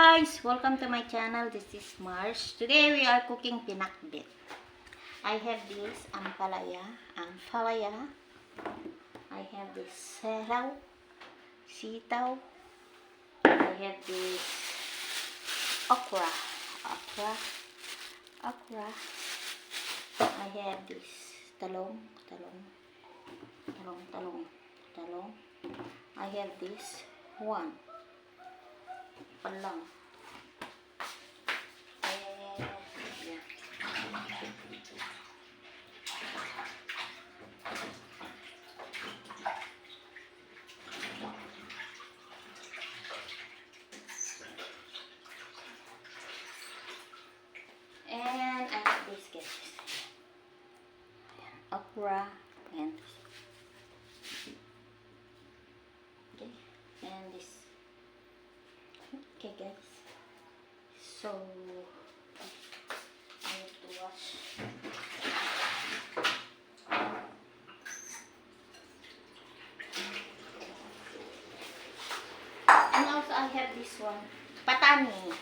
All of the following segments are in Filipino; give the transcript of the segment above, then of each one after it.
guys, welcome to my channel. This is Mars. Today we are cooking pinakbet. I have this ampalaya, ampalaya. I have this seraw, sitaw. I have this okra, okra, okra. I have this talong, talong, talong, talong, talong. I have this one palang. And, yeah. And I have this guys. Ayan, Okra and okay, and this Okay guys. So I have to wash. And also I have this one. Patani.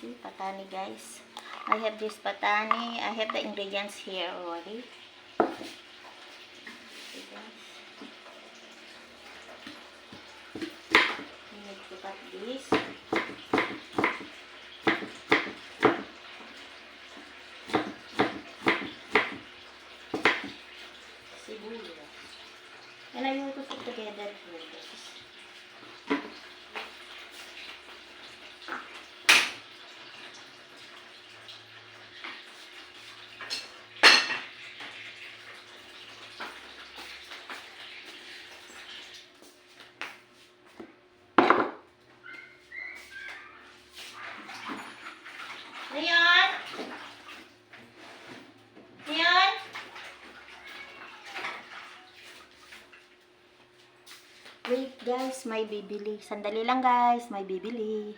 See patani guys. I have this patani. I have the ingredients here already. Okay guys. You need to cut this. sibuyas. And I will cook it together here, guys. Leon? Leon? Wait guys, may bibili. Sandali lang guys, may bibili.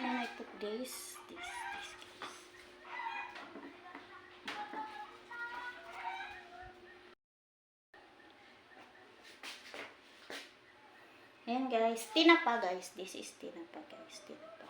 And I took this, this, this guys. Ayan guys, tinapa guys. This is tinapa guys, tinapa.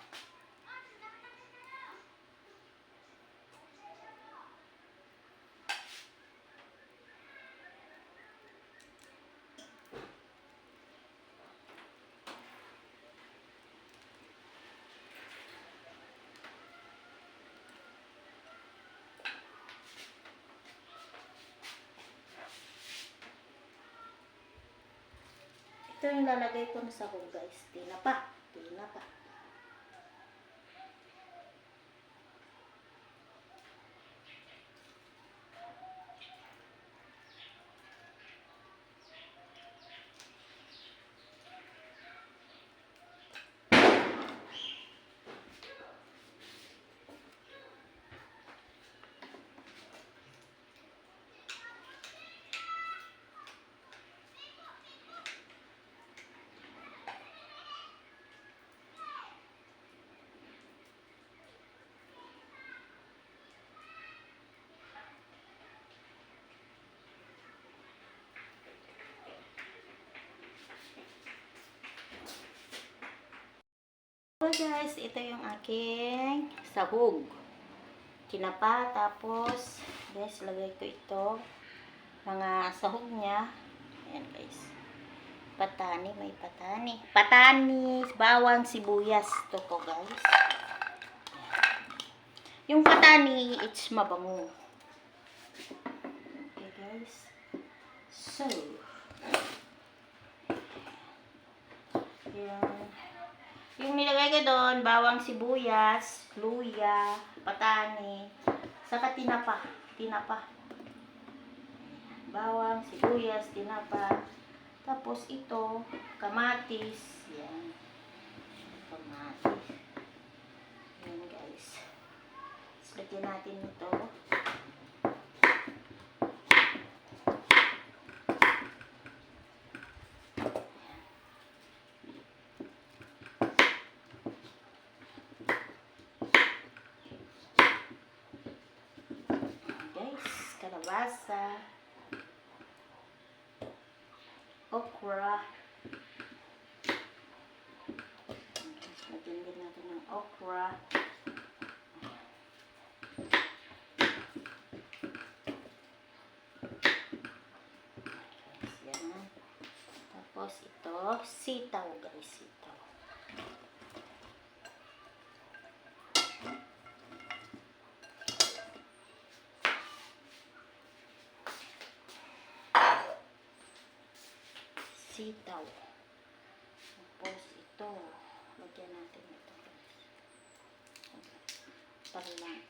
Ito yung lalagay ko na sahog guys. Tinapa. Tinapa. Guys, ito yung aking sahog. Tinapa, tapos, guys, lagay ko ito. Mga sahog niya. Ayan guys. Patani, may patani. Patani, bawang, sibuyas. Ito ko guys. Yung patani, it's mabango. Okay guys. So, yan. Yung nilagay ko doon, bawang sibuyas, luya, patani, saka tinapa. Tinapa. Bawang, sibuyas, tinapa. Tapos ito, kamatis. Yan. Kamatis. Yan guys. Lagyan natin ito. guys, kalabasa, okra, okra. Guys, yan. Tapos ito, sitaw guys, sitaw. Sitaw. Tapos ito, lagyan natin ito. Para lang.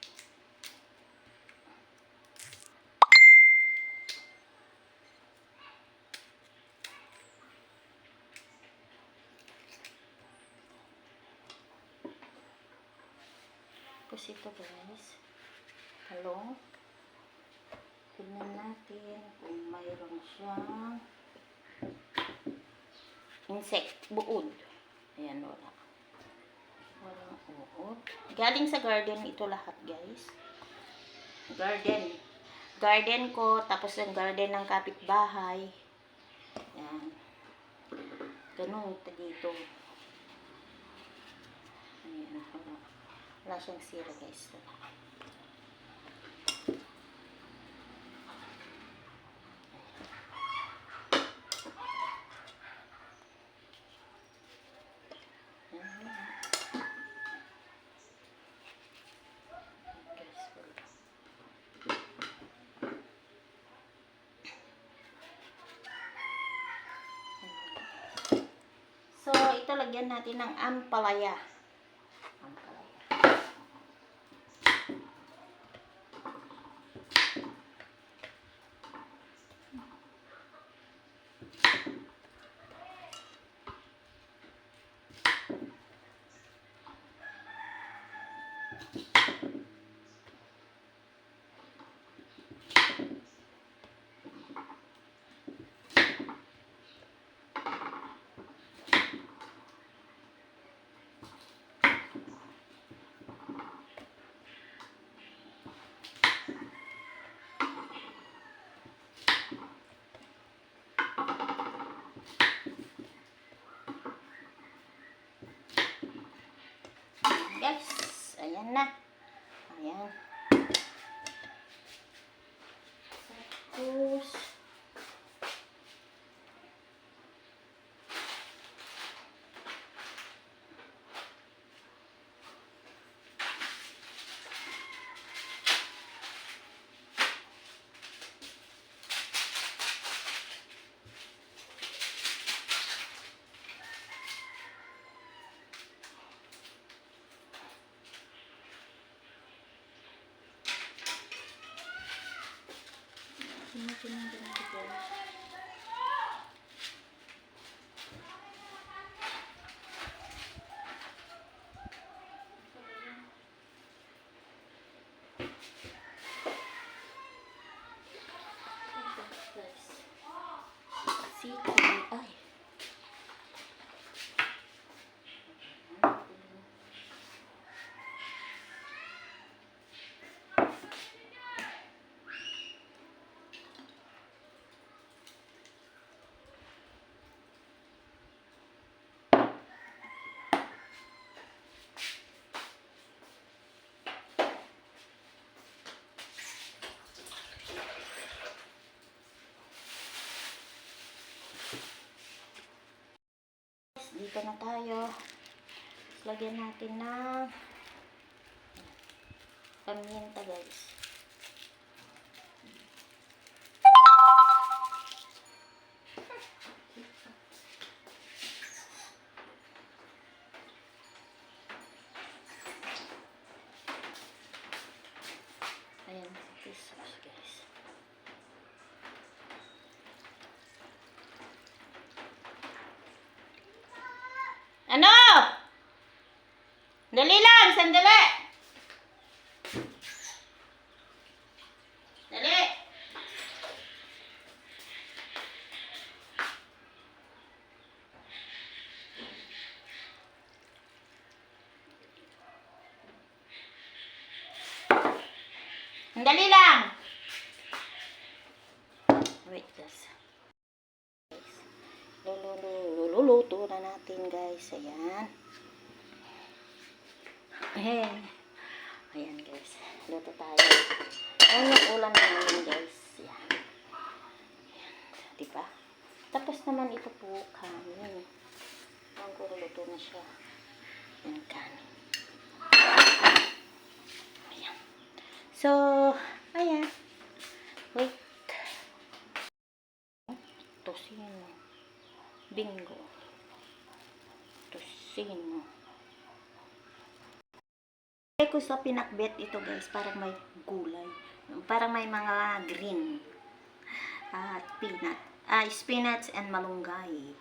Tapos ito guys, talong. Tignan natin kung mayroon siyang insect, buod. Ayan, wala. Walang uod. Galing sa garden ito lahat, guys. Garden. Garden ko, tapos yung garden ng kapitbahay. Ayan. Ganun ito dito. Ayan, wala. Wala siyang sira, guys. Ayan. Guys, wala. So, ito lagyan natin ng ampalaya. Guys, ayan na. Ayan. Tapos, Natin ito. Siki. Dito na tayo. Lagyan natin ng paminta guys. Ayan, this sauce guys. Ano? Dali lang, sandali. Dali. Dali lang. Wait, guys. Luluto na natin guys. Ayan. Ayan. Ayan guys. Luto tayo. Ayan yung ulam namin guys. Yan. Ayan. Diba? Tapos naman ito po kanin. Ang kung luto na siya. Yung kanin. Ayan. So, ayan. Wait. Tosino. Bingo. Tosino. Kaya ko sa pinakbet ito guys, parang may gulay. Parang may mga green. At peanut. Ah, spinach and malunggay.